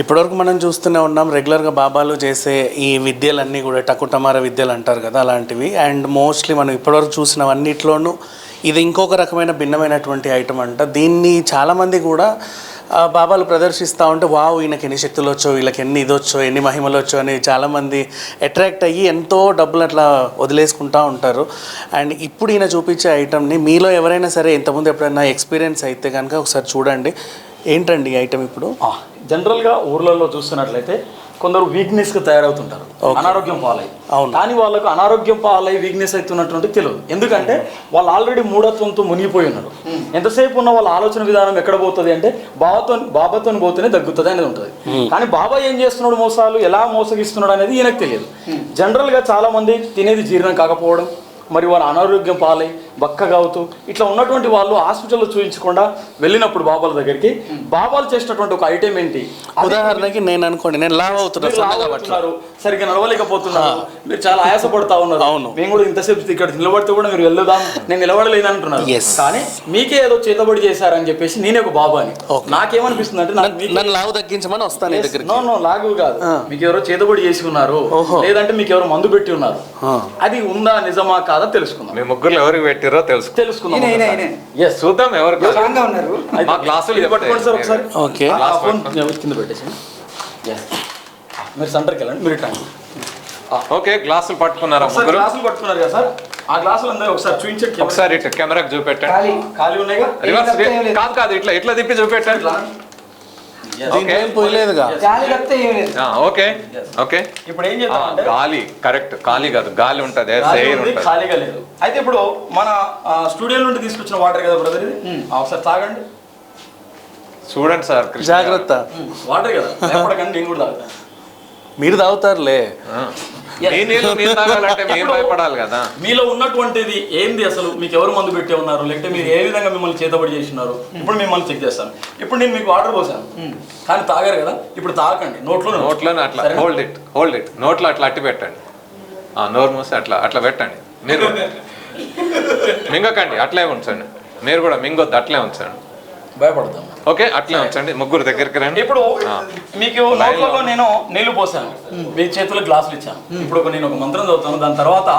ఇప్పటివరకు మనం చూస్తూనే ఉన్నాం రెగ్యులర్గా బాబాలు చేసే ఈ విద్యలన్నీ కూడా టకుటమార విద్యలు అంటారు కదా అలాంటివి. అండ్ మోస్ట్లీ మనం ఇప్పటివరకు చూసినవన్నిట్లోనూ ఇది ఇంకొక రకమైన భిన్నమైనటువంటి ఐటమ్ అంట. దీన్ని చాలామంది కూడా బాబాలు ప్రదర్శిస్తూ ఉంటే వావ్ ఈయనకి ఎన్ని శక్తులు వచ్చో వీళ్ళకి ఎన్ని ఇది వచ్చో ఎన్ని మహిమలు వచ్చో అని చాలామంది అట్రాక్ట్ అయ్యి ఎంతో డబ్బులు అట్లా వదిలేసుకుంటూ ఉంటారు. అండ్ ఇప్పుడు ఈయన చూపించే ఐటమ్ని మీలో ఎవరైనా సరే ఇంతకుముందు ఎప్పుడైనా ఎక్స్పీరియన్స్ అయితే కనుక ఒకసారి చూడండి. ఏంటండి ఐటమ్ ఇప్పుడు? జనరల్గా ఊర్లలో చూస్తున్నట్లయితే కొందరు వీక్నెస్గా తయారవుతుంటారు. అనారోగ్యం పాలై. అవును. కానీ వాళ్ళకు అనారోగ్యం పాలై వీక్నెస్ అవుతున్నటువంటి తెలియదు. ఎందుకంటే వాళ్ళు ఆల్రెడీ మూఢత్వంతో మునిగిపోయి ఉన్నారు. ఎంతసేపు ఉన్న వాళ్ళ ఆలోచన విధానం ఎక్కడ పోతుంది అంటే బాబాతో బాబాతో పోతేనే తగ్గుతుంది అనేది ఉంటుంది. కానీ బాబా ఏం చేస్తున్నాడు మోసాలు? ఎలా మోసగిస్తున్నాడు అనేది ఈయనకు తెలియదు. జనరల్గా చాలా మంది తినేది జీర్ణం కాకపోవడం మరి వాళ్ళ అనారోగ్యం పాలై బక్కగా అవుతూ ఇట్లా ఉన్నటువంటి వాళ్ళు హాస్పిటల్లో చూపించకుండా వెళ్ళినప్పుడు బాబాల దగ్గరికి. బాబాలు చేసినటువంటి ఒక ఐటెం ఏంటి? ఉదాహరణకి నేను అనుకోండి నేను లావ్ అవుతున్నా మీరు సన్నగా లావవుతున్నారు, సరిగ్గా నడవలేకపోతున్నారు మీరు చాలా ఆయాసపడతా ఉన్నారు. అవును. మేము కూడా ఇంతసేపు ఇక్కడ నిలబడితే కూడా మీరు వెళ్దాం నేను నిలబడలేదు అంటున్నారు Yes. కానీ మీకే ఏదో చేతబడి చేశారని చెప్పేసి నేనే ఒక బాబా అని. నాకేమనిపిస్తుంది అంటే నాకు మీకే- నన్ను లావు తగ్గించమని వస్తాను నీ నో నో లాగు కాదు. మీకు ఎవరో చేతబడి చేసి ఉన్నారు. లేదంటే మీకు ఎవరో మందు పెట్టి ఉన్నారు. అది ఉందా నిజమా కాదా తెలుసుకుందాం. మీ ముగ్గురు ఎవరికి పెట్టిరో తెలుసు తెలుసుకుందాం. చూద్దాం గా ఉన్నారు. మా పట్టుకోండి సార్ ఒకసారి. ఓకే. కింద పెట్టేసి Yes. మీరు సెంటర్కి వెళ్ళండి మీరు ఇట్లా. ఓకే గ్లాసులు పట్టుకున్నారా ముగ్గురు? గ్లాసులు పట్టుకున్నారు కదా సార్? ఆ గ్లాసులు అందరూ ఒకసారి చూపించండి. ఒకసారి ఇటు కెమెరాకి చూపెట్టండి. ఖాళీ ఖాళీ ఉన్నాయిగా? రివర్స్. కాదు కాదు ఇట్లా ఇట్లా తిప్పి చూపెట్టండి. ఇట్లా. Okay okay. ఇప్పుడు ఏం ఆ, చేద్దాం అంటే గాలి కరెక్ట్ ఖాళీ కాదు గాలి ఉంటది గాలి ఎయిర్ ఉంది, ఉంటది. ఖాళీగా లేదు. అయితే ఇప్పుడు మన స్టూడియో నుండి తీసుకొచ్చిన వాటర్ కదా బ్రదర్ ఇది? ఆ, ఒకసారి తాగండి. చూడండి సార్. జాగ్రత్త. వాటర్ కదా భయపడకండి నేను కూడా తాగుతాను. మీరు తాగుతారులే. కదా. మీలో ఉన్నటువంటిది ఏంది అసలు? మీకు ఎవరు మందు పెట్టే ఉన్నారు? లేకపోతే మీరు ఏ విధంగా మిమ్మల్ని చేతబడి చేసినారు? ఇప్పుడు మిమ్మల్ని చెక్ చేస్తాను. ఇప్పుడు నేను మీకు వాటర్ పోసాను. కానీ తాగారు కదా? ఇప్పుడు తాగకండి. నోట్లో నోట్లోనే అట్లా. హోల్డ్ ఇట్ హోల్డ్ ఇట్ నోట్లో అట్లా అట్టి పెట్టండి. ఆ నోరు మూసి అట్లా అట్లా పెట్టండి. మీరు కూడా. మింగకండి. అట్లే ఉంచండి. మీరు కూడా మింగొద్దు అట్లే ఉంచండి. భయపడతాం. ఓకే అట్లే ఉంచండి ముగ్గురు దగ్గరికి రండి. ఇప్పుడు. మీకు నోట్లలో నేను నీళ్ళు పోసాను. మీ చేతుల్లో గ్లాసులు ఇచ్చాను. ఇప్పుడు ఒక నేను ఒక మంత్రం చదువుతాను. దాని తర్వాత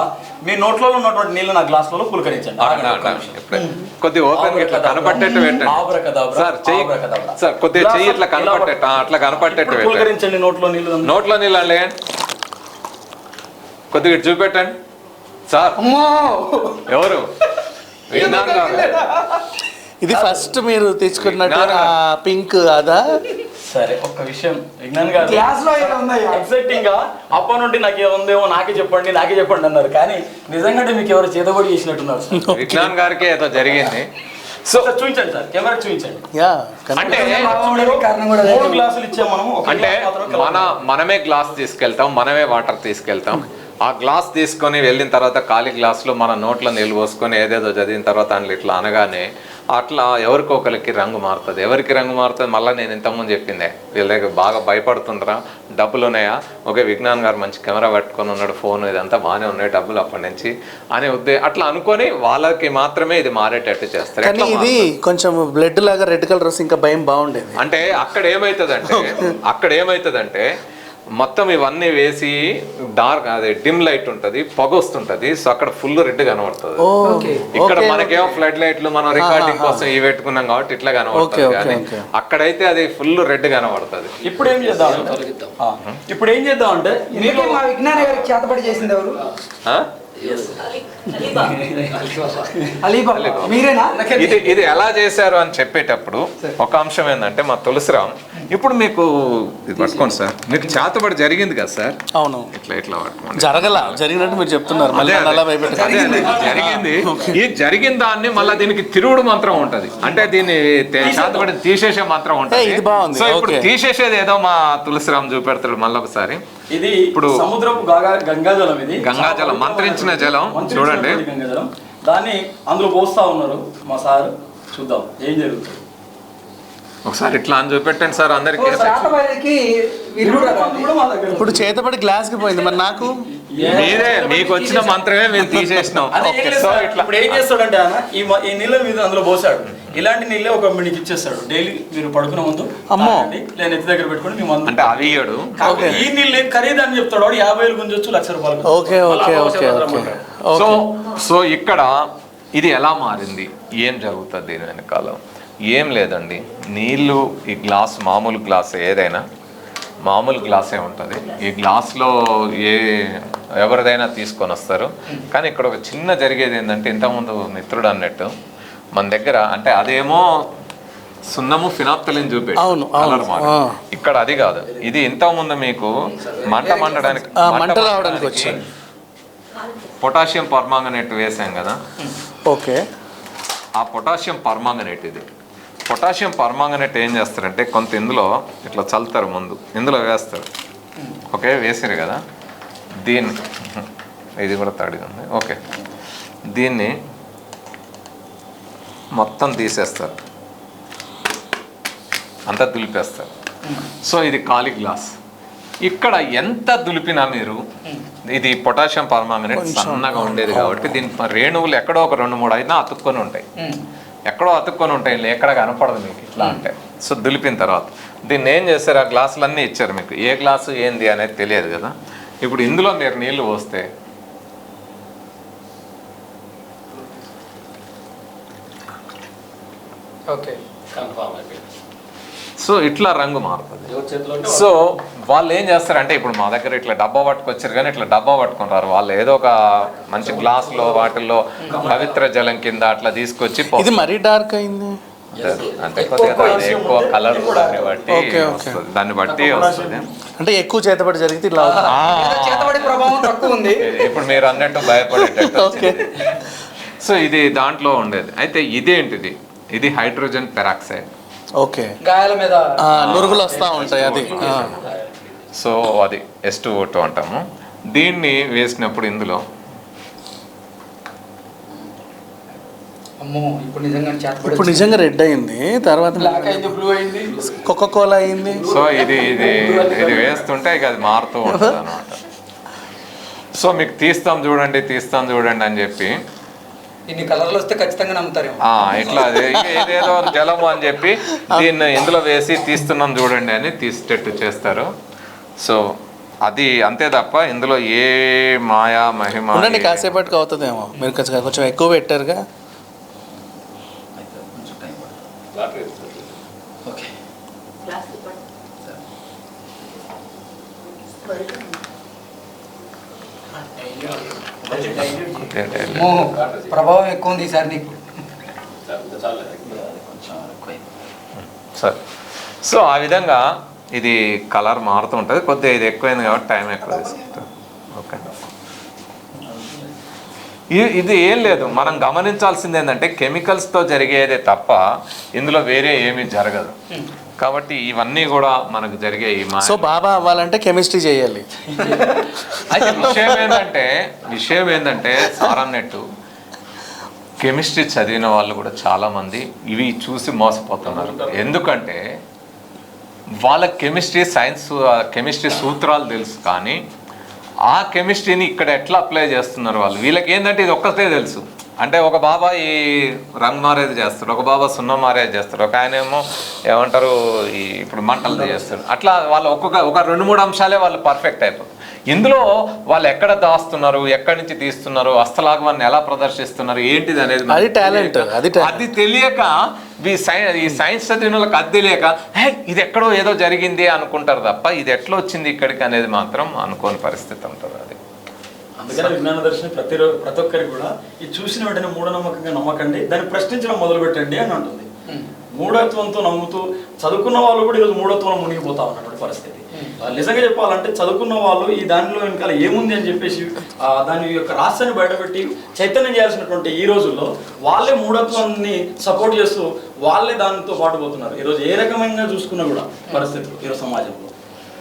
మీ నోట్లలో ఉన్నటువంటి నీళ్ళు నా గ్లాసులలో పులకరించండి. కొద్దిగా ఓపెన్ ఇట్లా కనపట్టేట్టు పెట్టండి. సార్ చెయ్యి. సార్ కొద్దిగా చెయ్యి ఇట్లా ఆ, అట్లా కనపట్టేట్టు పులకరించండి నోట్లో నీళ్ళు అంతా. నోట్లో నీళ్ళు అండి కొద్దిగా చూపెట్టండి. సార్. ఎవరు? విన్నాను. ఇది ఫస్ట్ మీరు తెచ్చుకున్నట్టు. పింక్ అదా? సరే ఒక్క విషయం. విజ్ఞాన్ గారు లో ఉందయ్యా ఎగ్జైటింగ్గా అప్ప నుండి నాకు ఏముందేమో నాకే చెప్పండి నాకే చెప్పండి అన్నారు. కానీ నిజంగా మీకు ఎవరు చేతబడి చేసినట్టున్నారు. విజ్ఞాన్ గారికి ఏదో జరిగింది. సో సార్ చూపించండి సార్ కెమెరా చూపించండి. యా అంటే. మూడు గ్లాసులు ఇచ్చాం మనం ఒక అంటే మన మనమే గ్లాస్ తీసుకెళ్తాం మనమే వాటర్ తీసుకెళ్తాం. ఆ గ్లాస్ తీసుకొని వెళ్ళిన తర్వాత ఖాళీ గ్లాసులో మన నోట్లో నీళ్ళు పోసుకొని ఏదేదో చదివిన తర్వాత అందులో ఇట్లా అనగానే అట్లా ఎవరికొకరికి రంగు మారుతుంది. ఎవరికి రంగు మారుతుంది మళ్ళీ నేను ఇంతకుముందు చెప్పిందే. వీళ్ళ దగ్గర బాగా భయపడుతుండ్రా. డబ్బులు ఉన్నాయా? ఓకే విజ్ఞాన్ గారు మంచి కెమెరా పట్టుకొని ఉన్నాడు ఫోన్ ఇదంతా బాగానే ఉన్నాయి డబ్బులు అప్పటి నుంచి అనే ఉద్దే అట్లా అనుకొని వాళ్ళకి మాత్రమే ఇది మారేటట్టు చేస్తారు. కానీ ఇది కొంచెం బ్లడ్ లాగా రెడ్ కలర్ ఇంకా భయం బాగుండేది. అంటే అక్కడ ఏమవుతుందంటే అక్కడ ఏమవుతుందంటే మొత్తం ఇవన్నీ వేసి డార్క్ అదే డిమ్ లైట్ ఉంటది పొగ వస్తుంటది. సో అక్కడ ఫుల్ రెడ్ కనబడుతుంది. ఇక్కడ మనకేమో ఫ్లడ్ లైట్లు మనం రికార్డింగ్ కోసం ఇవి పెట్టుకున్నాం కాబట్టి ఇట్లా కనబడుతుంది కానీ. అక్కడైతే అది ఫుల్ రెడ్ కనబడుతుంది. ఇప్పుడు ఏం చేద్దాం ఇప్పుడు ఏం చేద్దాం అంటే ఇందుకే మా విజ్ఞాన గారికి చేతబడి చేసింది ఎవరు? ఇది ఇది ఎలా చేశారు అని చెప్పేటప్పుడు ఒక అంశం ఏంటంటే మా తులసిరామ్ ఇప్పుడు మీకు ఇది పట్టుకోండి సార్. మీకు చేతబడి జరిగింది కదా సార్? అవును. ఇట్లా ఇట్లా పట్టుకోండి. జరగల. జరిగినట్టు మీరు చెప్తున్నారు. జరిగింది. ఈ జరిగిన దాన్ని మళ్ళీ దీనికి తిరుగుడు మంత్రం ఉంటది. అంటే దీన్ని చేతబడి తీసేసే మంత్రం ఉంటది. సో ఇప్పుడు. తీసేసేది ఏదో మా తులసిరామ్ చూపెడతాడు మళ్ళీ ఒకసారి ఇది ఇప్పుడు సముద్రపు గాగా గంగాజలం ఇది. గంగాజలం, మంత్రించిన జలం. చూడండి. గంగాజలం. దాన్ని అందులో పోస్తా ఉన్నారు మా సార్. చూద్దాం. ఏం జరుగుతుంది? ఒకసారి ఇట్లా అని చూపెట్టండి సార్ అందరికి. ఇప్పుడు చేతపడి గ్లాస్కి పోయింది మరి నాకు? మీరే మీకు వచ్చిన మంత్రమే మేము తీసేసినాం. ఏం లేదు సో సార్. ఇట్లా. ఇప్పుడు ఏం చేస్తాడంటే ఆయన ఈ నీళ్ళ మీద అందులో పోసాడు. ఇలాంటి నీళ్ళే ఒక మీకు ఇచ్చేస్తాడు. డైలీ మీరు పడుకునే ముందు అమ్మో. లేదా నెత్తి దగ్గర పెట్టుకొని మీ మందు అంటే అవి ఈ నీళ్ళు ఏం ఖరీదు అని చెప్తాడు. వాడు యాభై వేలు గుంజొచ్చు లక్ష రూపాయలు okay okay okay. So so ఇక్కడ ఇది ఎలా మారింది? ఏం జరుగుతుంది దీని వెనకాల? ఏం లేదండి. నీళ్ళు ఈ గ్లాస్ మామూలు గ్లాస్ ఏదైనా మామూలు గ్లాసే ఉంటుంది. ఈ గ్లాస్లో ఏ ఎవరిదైనా తీసుకొని వస్తారు. కానీ ఇక్కడ ఒక చిన్న జరిగేది ఏంటంటే ఇంతకుముందు మిత్రుడు అన్నట్టు మన దగ్గర అంటే అదేమో సున్నము ఫినాప్తలిన్ చూపే అవును. ఇక్కడ అది కాదు. ఇది ఇంతకుముందు మీకు మంట మండడానికి మంట రావడానికి వచ్చి. పొటాషియం పర్మాంగనేట్ వేసాం కదా. ఓకే. ఆ పొటాషియం పర్మాంగనేట్ ఇది. పొటాషియం పర్మాంగనేట్ ఏం చేస్తారంటే కొంత ఇందులో ఇట్లా చల్లుతారు ముందు. ఇందులో వేస్తారు. ఓకే వేసారు కదా? దీన్ని. ఇది కూడా తడిగా ఉంది. ఓకే. దీన్ని మొత్తం తీసేస్తారు. అంతా దులిపేస్తారు. సో ఇది ఖాళీ గ్లాస్. ఇక్కడ ఎంత దులిపినా మీరు ఇది పొటాషియం పర్మాంగనేట్ సన్నగా ఉండేది కాబట్టి దీని రేణువులు ఎక్కడో ఒక రెండు మూడు అయినా అతుక్కొని ఉంటాయి. ఎక్కడో అతుక్కొని ఉంటాయి ఎక్కడ కనపడదు మీకు ఇట్లా అంటే. సో దులిపిన తర్వాత. దీన్ని ఏం చేస్తారు ఆ గ్లాసులన్నీ ఇచ్చారు మీకు. ఏ గ్లాసు ఏంది అనేది తెలియదు కదా? ఇప్పుడు ఇందులో మీరు నీళ్ళు పోస్తే. ఓకే. సో ఇట్లా రంగు మారుతుంది. సో వాళ్ళు ఏం చేస్తారంటే ఇప్పుడు మా దగ్గర ఇట్లా డబ్బా పట్టుకొచ్చారు కానీ ఇట్లా డబ్బా పట్టుకుంటారు వాళ్ళు ఏదో ఒక మంచి గ్లాస్లో వాటిల్లో పవిత్ర జలం కింద అట్లా తీసుకొచ్చి ఇది మరీ డార్క్ అయింది. అంటే కొద్దిగా ఎక్కువ కలర్ బట్టి. వస్తుంది. దాన్ని బట్టి వస్తుంది. అంటే ఎక్కువ చేతబడి జరిగితే చేతబడి ప్రభావం తక్కువ ఉంది. ఇప్పుడు మీరు అన్నట్టు భయపడేటట్టు. వచ్చింది. సో ఇది దాంట్లో ఉండేది. అయితే ఇదేంటిది? ఇది హైడ్రోజన్ పెరాక్సైడ్. ఓకే. గాయాల మీద నురుగులు వస్తూ ఉంటాయి అది. సో అది ఎస్ టూ ఓటో అంటాము. దీన్ని వేసినప్పుడు ఇందులో? అమ్మో ఇప్పుడు నిజంగా చేతబడి ఇప్పుడు నిజంగా రెడ్ అయింది తర్వాత బ్లాక్ అయింది బ్లూ అయింది. కోకో కోలా అయింది. సో ఇది ఇది ఇది వేస్తుంటే ఇక అది మారుతూ ఉంటుంది అనమాట సో మీకు తీస్తాం చూడండి తీస్తాం చూడండి అని చెప్పి ఇన్ని కలర్లు వస్తే ఖచ్చితంగా నమ్ముతారేమో. ఆ ఇట్లా అదే ఇక ఇదేదో జలము అని చెప్పి దీన్ని ఇందులో వేసి తీస్తున్నాం చూడండి అని తీసేటట్టు చేస్తారు. సో అది అంతే తప్ప ఇందులో ఏ మాయా మహిమ ఉండండి కాసేపటికి అవుతుందేమో. మీరు కొంచెం కొంచెం ఎక్కువ పెట్టారుగా. ఓకే. ప్రభావం ఎక్కువ ఉంది ఈసారి నీకు. సరే. సో ఆ విధంగా ఇది కలర్ మారుతూ ఉంటుంది. కొద్దిగా ఇది ఎక్కువైంది కాబట్టి టైం ఎక్కువ ఓకే. ఇది ఇది ఏం లేదు. మనం గమనించాల్సింది ఏంటంటే కెమికల్స్తో జరిగేదే తప్ప ఇందులో వేరే ఏమీ జరగదు. కాబట్టి ఇవన్నీ కూడా మనకు జరిగే ఈ మా సో బాబా అవ్వాలంటే కెమిస్ట్రీ చేయాలి. అయితే విషయం ఏంటంటే విషయం ఏంటంటే సార్ అన్నట్టు కెమిస్ట్రీ చదివిన వాళ్ళు కూడా చాలా మంది ఇవి చూసి మోసపోతున్నారు. ఎందుకంటే వాళ్ళ కెమిస్ట్రీ సైన్స్ కెమిస్ట్రీ సూత్రాలు తెలుసు కానీ ఆ కెమిస్ట్రీని ఇక్కడ ఎట్లా అప్లై చేస్తున్నారు వాళ్ళు? వీళ్ళకి ఏంటంటే ఇది ఒక్కటే తెలుసు. అంటే ఒక బాబా ఈ రంగు మారేది చేస్తాడు ఒక బాబా సున్నం మారేది చేస్తాడు ఒక ఆయన ఏమో ఏమంటారు ఈ ఇప్పుడు మంటలు చేస్తాడు. అట్లా వాళ్ళు ఒక్కొక్క ఒక రెండు మూడు అంశాలే వాళ్ళు పర్ఫెక్ట్ అయిపోతారు. ఇందులో వాళ్ళు ఎక్కడ దాస్తున్నారు ఎక్కడి నుంచి తీస్తున్నారు హస్తలాగవాన్ని ఎలా ప్రదర్శిస్తున్నారు ఏంటిది అనేది అది తెలియక- అది. అది తెలియక ఈ సై ఈ సైన్స్ చదివిన వాళ్ళకి అది తెలియక హే ఇది ఎక్కడో ఏదో జరిగింది అనుకుంటారు తప్ప ఇది ఎట్లా వచ్చింది ఇక్కడికి అనేది మాత్రం అనుకోని పరిస్థితి ఉంటుంది అది. అందుకని విజ్ఞాన దర్శనం ప్రతి ప్రతి ఒక్కరికి కూడా ఇది చూసిన వెంటనే మూఢనమ్మకంగా నమ్మకండి దాన్ని ప్రశ్నించడం మొదలు పెట్టండి అని అంటుంది. మూఢత్వంతో నమ్ముతూ చదువుకున్న వాళ్ళు కూడా ఈరోజు మూఢత్వంలో మునిగిపోతా ఉన్నటువంటి పరిస్థితి. నిజంగా చెప్పాలంటే చదువుకున్న వాళ్ళు ఈ దానిలో వెనకాల ఏముంది అని చెప్పేసి ఆ దాని యొక్క రహస్యాన్ని బయటపెట్టి చైతన్యం చేయాల్సినటువంటి ఈ రోజుల్లో వాళ్ళే మూఢత్వాన్ని సపోర్ట్ చేస్తూ వాళ్ళే దానితో పాటు పోతున్నారు. ఈరోజు ఏ రకమైన చూసుకున్నా కూడా పరిస్థితులు ఈరోజు సమాజంలో.